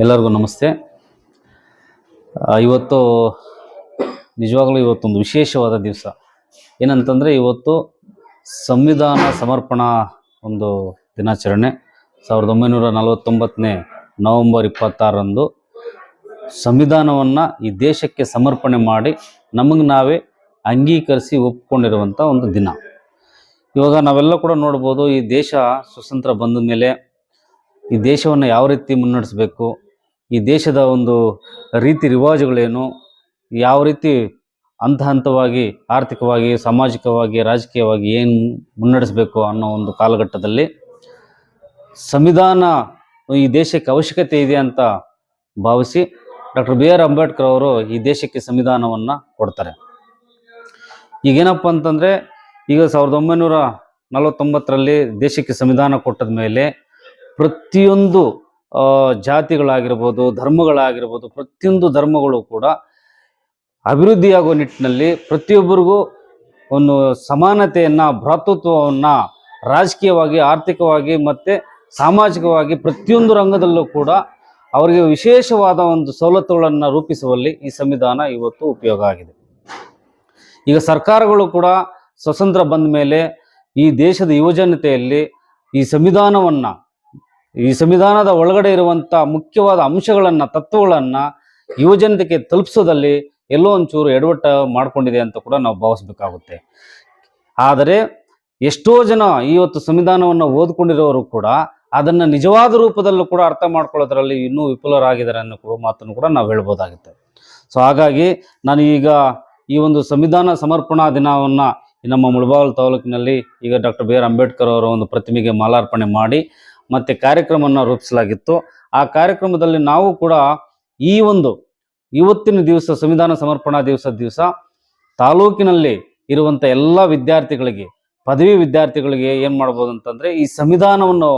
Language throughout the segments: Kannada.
ಎಲ್ಲರಿಗೂ ನಮಸ್ತೆ. ಇವತ್ತು ನಿಜವಾಗ್ಲೂ ಇವತ್ತೊಂದು ವಿಶೇಷವಾದ ದಿವಸ. ಏನಂತಂದರೆ ಇವತ್ತು ಸಂವಿಧಾನ ಸಮರ್ಪಣಾ ಒಂದು ದಿನಾಚರಣೆ. ಸಾವಿರದ ಒಂಬೈನೂರ ನಲವತ್ತೊಂಬತ್ತನೇ ನವೆಂಬರ್ ಇಪ್ಪತ್ತಾರರಂದು ಸಂವಿಧಾನವನ್ನು ಈ ದೇಶಕ್ಕೆ ಸಮರ್ಪಣೆ ಮಾಡಿ ನಮಗೆ ನಾವೇ ಅಂಗೀಕರಿಸಿ ಒಪ್ಪಿಕೊಂಡಿರುವಂಥ ಒಂದು ದಿನ. ಇವಾಗ ನಾವೆಲ್ಲ ಕೂಡ ನೋಡ್ಬೋದು ಈ ದೇಶ ಸ್ವತಂತ್ರ ಬಂದ ಮೇಲೆ ಈ ದೇಶವನ್ನು ಯಾವ ರೀತಿ ಮುನ್ನಡೆಸಬೇಕು, ಈ ದೇಶದ ಒಂದು ರೀತಿ ರಿವಾಜುಗಳೇನು, ಯಾವ ರೀತಿ ಹಂತ ಹಂತವಾಗಿ ಆರ್ಥಿಕವಾಗಿ, ಸಾಮಾಜಿಕವಾಗಿ, ರಾಜಕೀಯವಾಗಿ ಏನು ಮುನ್ನಡೆಸಬೇಕು ಅನ್ನೋ ಒಂದು ಕಾಲಘಟ್ಟದಲ್ಲಿ ಸಂವಿಧಾನ ಈ ದೇಶಕ್ಕೆ ಅವಶ್ಯಕತೆ ಇದೆ ಅಂತ ಭಾವಿಸಿ ಡಾಕ್ಟರ್ ಬಿ ಆರ್ ಅಂಬೇಡ್ಕರ್ ಅವರು ಈ ದೇಶಕ್ಕೆ ಸಂವಿಧಾನವನ್ನು ಕೊಡ್ತಾರೆ. ಈಗೇನಪ್ಪ ಅಂತಂದರೆ ಈಗ ಸಾವಿರದ ಒಂಬೈನೂರ ನಲವತ್ತೊಂಬತ್ತರಲ್ಲಿ ದೇಶಕ್ಕೆ ಸಂವಿಧಾನ ಕೊಟ್ಟದ ಮೇಲೆ ಪ್ರತಿಯೊಂದು ಜಾತಿಗಳಾಗಿರ್ಬೋದು, ಧರ್ಮಗಳಾಗಿರ್ಬೋದು, ಪ್ರತಿಯೊಂದು ಧರ್ಮಗಳು ಕೂಡ ಅಭಿವೃದ್ಧಿಯಾಗುವ ನಿಟ್ಟಿನಲ್ಲಿ ಪ್ರತಿಯೊಬ್ಬರಿಗೂ ಒಂದು ಸಮಾನತೆಯನ್ನು, ಭ್ರಾತೃತ್ವವನ್ನು ರಾಜಕೀಯವಾಗಿ, ಆರ್ಥಿಕವಾಗಿ ಮತ್ತು ಸಾಮಾಜಿಕವಾಗಿ ಪ್ರತಿಯೊಂದು ರಂಗದಲ್ಲೂ ಕೂಡ ಅವರಿಗೆ ವಿಶೇಷವಾದ ಒಂದು ಸವಲತ್ತುಗಳನ್ನು ರೂಪಿಸುವಲ್ಲಿ ಈ ಸಂವಿಧಾನ ಇವತ್ತು ಉಪಯೋಗ ಆಗಿದೆ. ಈಗ ಸರ್ಕಾರಗಳು ಕೂಡ ಸ್ವತಂತ್ರ ಬಂದ ಮೇಲೆ ಈ ದೇಶದ ಯುವಜನತೆಯಲ್ಲಿ ಈ ಸಂವಿಧಾನವನ್ನು ಈ ಸಂವಿಧಾನದ ಒಳಗಡೆ ಇರುವಂಥ ಮುಖ್ಯವಾದ ಅಂಶಗಳನ್ನು, ತತ್ವಗಳನ್ನು ಯುವಜನತೆಗೆ ತಲುಪಿಸೋದಲ್ಲಿ ಎಲ್ಲೋ ಒಂಚೂರು ಎಡವಟ್ಟ ಮಾಡಿಕೊಂಡಿದೆ ಅಂತ ಕೂಡ ನಾವು ಭಾವಿಸ್ಬೇಕಾಗುತ್ತೆ. ಆದರೆ ಎಷ್ಟೋ ಜನ ಇವತ್ತು ಸಂವಿಧಾನವನ್ನು ಓದ್ಕೊಂಡಿರೋರು ಕೂಡ ಅದನ್ನ ನಿಜವಾದ ರೂಪದಲ್ಲೂ ಕೂಡ ಅರ್ಥ ಮಾಡ್ಕೊಳ್ಳೋದ್ರಲ್ಲಿ ಇನ್ನೂ ವಿಫುಲರಾಗಿದ್ದಾರೆ ಅನ್ನೋ ಕೂಡ ಮಾತನ್ನು ಕೂಡ ನಾವು ಹೇಳ್ಬೋದಾಗುತ್ತೆ. ಸೊ ಹಾಗಾಗಿ ನಾನು ಈಗ ಈ ಒಂದು ಸಂವಿಧಾನ ಸಮರ್ಪಣಾ ದಿನವನ್ನ ನಮ್ಮ ಮುಳಬಾಗಿಲು ತಾಲೂಕಿನಲ್ಲಿ ಈಗ ಡಾಕ್ಟರ್ ಬಿ ಆರ್ ಅಂಬೇಡ್ಕರ್ ಅವರ ಒಂದು ಪ್ರತಿಮೆಗೆ ಮಾಲಾರ್ಪಣೆ ಮಾಡಿ ಮತ್ತು ಕಾರ್ಯಕ್ರಮವನ್ನು ರೂಪಿಸಲಾಗಿತ್ತು. ಆ ಕಾರ್ಯಕ್ರಮದಲ್ಲಿ ನಾವು ಕೂಡ ಈ ಒಂದು ಇವತ್ತಿನ ದಿವಸ, ಸಂವಿಧಾನ ಸಮರ್ಪಣಾ ದಿವಸದ ದಿವಸ ತಾಲೂಕಿನಲ್ಲಿ ಇರುವಂಥ ಎಲ್ಲ ವಿದ್ಯಾರ್ಥಿಗಳಿಗೆ, ಪದವಿ ವಿದ್ಯಾರ್ಥಿಗಳಿಗೆ ಏನು ಮಾಡ್ಬೋದು ಅಂತಂದರೆ ಈ ಸಂವಿಧಾನವನ್ನು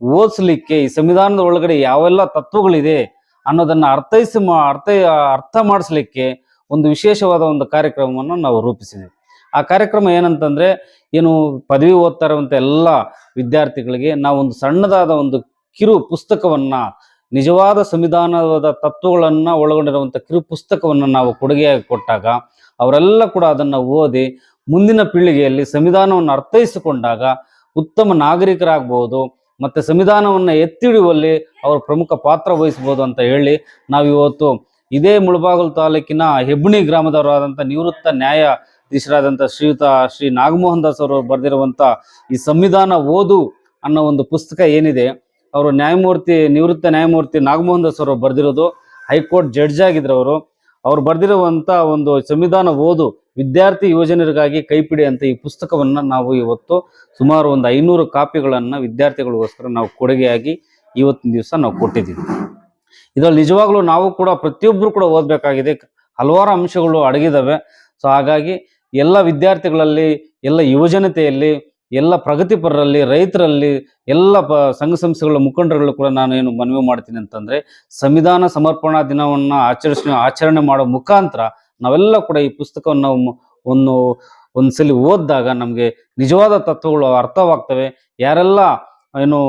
ಓದಿಸ್ಲಿಕ್ಕೆ, ಈ ಸಂವಿಧಾನದ ಒಳಗಡೆ ಯಾವೆಲ್ಲ ತತ್ವಗಳಿದೆ ಅನ್ನೋದನ್ನು ಅರ್ಥೈಸಿ ಮಾ, ಅರ್ಥ ಅರ್ಥ ಮಾಡಿಸ್ಲಿಕ್ಕೆ ಒಂದು ವಿಶೇಷವಾದ ಒಂದು ಕಾರ್ಯಕ್ರಮವನ್ನು ನಾವು ರೂಪಿಸಿದ್ವಿ. ಆ ಕಾರ್ಯಕ್ರಮ ಏನಂತಂದ್ರೆ ಏನು ಪದವಿ ಓದ್ತಾ ಎಲ್ಲ ವಿದ್ಯಾರ್ಥಿಗಳಿಗೆ ನಾವು ಒಂದು ಸಣ್ಣದಾದ ಒಂದು ಕಿರು ಪುಸ್ತಕವನ್ನ, ನಿಜವಾದ ಸಂವಿಧಾನದ ತತ್ವಗಳನ್ನ ಒಳಗೊಂಡಿರುವಂಥ ಕಿರು ಪುಸ್ತಕವನ್ನು ನಾವು ಕೊಡುಗೆಯಾಗಿ ಕೊಟ್ಟಾಗ ಅವರೆಲ್ಲ ಕೂಡ ಅದನ್ನು ಓದಿ ಮುಂದಿನ ಪೀಳಿಗೆಯಲ್ಲಿ ಸಂವಿಧಾನವನ್ನು ಅರ್ಥೈಸಿಕೊಂಡಾಗ ಉತ್ತಮ ನಾಗರಿಕರಾಗ್ಬೋದು, ಮತ್ತೆ ಸಂವಿಧಾನವನ್ನು ಎತ್ತಿಡಿಯುವಲ್ಲಿ ಅವರು ಪ್ರಮುಖ ಪಾತ್ರ ವಹಿಸಬಹುದು ಅಂತ ಹೇಳಿ ನಾವು ಇವತ್ತು ಇದೇ ಮುಳಬಾಗಲು ತಾಲೂಕಿನ ಹೆಬ್ಬಣಿ ಗ್ರಾಮದವರಾದಂಥ ನಿವೃತ್ತ ನ್ಯಾಯಾಧೀಶರಾದಂಥ ಶ್ರೀಯುತ ಶ್ರೀ ನಾಗಮೋಹನ್ ದಾಸ್ ಅವರು ಬರೆದಿರುವಂಥ ಈ ಸಂವಿಧಾನ ಓದು ಅನ್ನೋ ಒಂದು ಪುಸ್ತಕ ಏನಿದೆ, ಅವರು ನ್ಯಾಯಮೂರ್ತಿ, ನಿವೃತ್ತ ನ್ಯಾಯಮೂರ್ತಿ ನಾಗಮೋಹನ್ ದಾಸ್ ಅವರು ಬರೆದಿರೋದು, ಹೈಕೋರ್ಟ್ ಜಡ್ಜ್ ಆಗಿದ್ರು ಅವರು. ಅವ್ರು ಬರೆದಿರುವಂಥ ಒಂದು ಸಂವಿಧಾನ ಓದು ವಿದ್ಯಾರ್ಥಿ ಯುವಜನರಿಗಾಗಿ ಕೈಪಿಡಿ ಅಂತ ಈ ಪುಸ್ತಕವನ್ನು ನಾವು ಇವತ್ತು ಸುಮಾರು ಒಂದು ಐನೂರು ಕಾಪಿಗಳನ್ನು ವಿದ್ಯಾರ್ಥಿಗಳಿಗೋಸ್ಕರ ನಾವು ಕೊಡುಗೆಯಾಗಿ ಇವತ್ತಿನ ದಿವಸ ನಾವು ಕೊಟ್ಟಿದ್ದೀವಿ. ಇದರಲ್ಲಿ ನಿಜವಾಗ್ಲೂ ನಾವು ಕೂಡ ಪ್ರತಿಯೊಬ್ಬರು ಕೂಡ ಓದಬೇಕಾಗಿದೆ. ಹಲವಾರು ಅಂಶಗಳು ಅಡಗಿದಾವೆ ಸೊ ಹಾಗಾಗಿ ಎಲ್ಲ ವಿದ್ಯಾರ್ಥಿಗಳಲ್ಲಿ, ಎಲ್ಲ ಯುವಜನತೆಯಲ್ಲಿ, ಎಲ್ಲ ಪ್ರಗತಿಪರರಲ್ಲಿ, ರೈತರಲ್ಲಿ, ಎಲ್ಲ ಪ ಸಂಘ ಸಂಸ್ಥೆಗಳ ಮುಖಂಡರುಗಳು ಕೂಡ ನಾನು ಏನು ಮನವಿ ಮಾಡ್ತೀನಿ ಅಂತಂದ್ರೆ, ಸಂವಿಧಾನ ಸಮರ್ಪಣಾ ದಿನವನ್ನು ಆಚರಿಸ, ಆಚರಣೆ ಮಾಡೋ ಮುಖಾಂತರ ನಾವೆಲ್ಲ ಕೂಡ ಈ ಪುಸ್ತಕವನ್ನು ನಾವು ಒಂದು, ಒಂದ್ಸಲಿ ಓದಿದಾಗ ನಮಗೆ ನಿಜವಾದ ತತ್ವಗಳು ಅರ್ಥವಾಗ್ತವೆ. ಯಾರೆಲ್ಲ ಏನು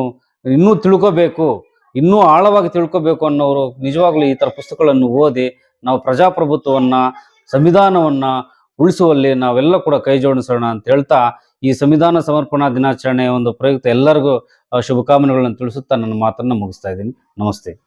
ಇನ್ನೂ ತಿಳ್ಕೋಬೇಕು, ಇನ್ನೂ ಆಳವಾಗಿ ತಿಳ್ಕೋಬೇಕು ಅನ್ನೋರು ನಿಜವಾಗ್ಲೂ ಈ ಥರ ಪುಸ್ತಕಗಳನ್ನು ಓದಿ ನಾವು ಪ್ರಜಾಪ್ರಭುತ್ವವನ್ನು, ಸಂವಿಧಾನವನ್ನ ಉಳಿಸುವಲ್ಲಿ ನಾವೆಲ್ಲ ಕೂಡ ಕೈ ಜೋಡಿಸೋಣ ಅಂತ ಹೇಳ್ತಾ ಈ ಸಂವಿಧಾನ ಸಮರ್ಪಣಾ ದಿನಾಚರಣೆಯ ಒಂದು ಪ್ರಯುಕ್ತ ಎಲ್ಲರಿಗೂ ಶುಭಕಾಮನೆಗಳನ್ನು ತಿಳಿಸುತ್ತಾ ನನ್ನ ಮಾತನ್ನು ಮುಗಿಸ್ತಾ ಇದ್ದೀನಿ. ನಮಸ್ತೆ.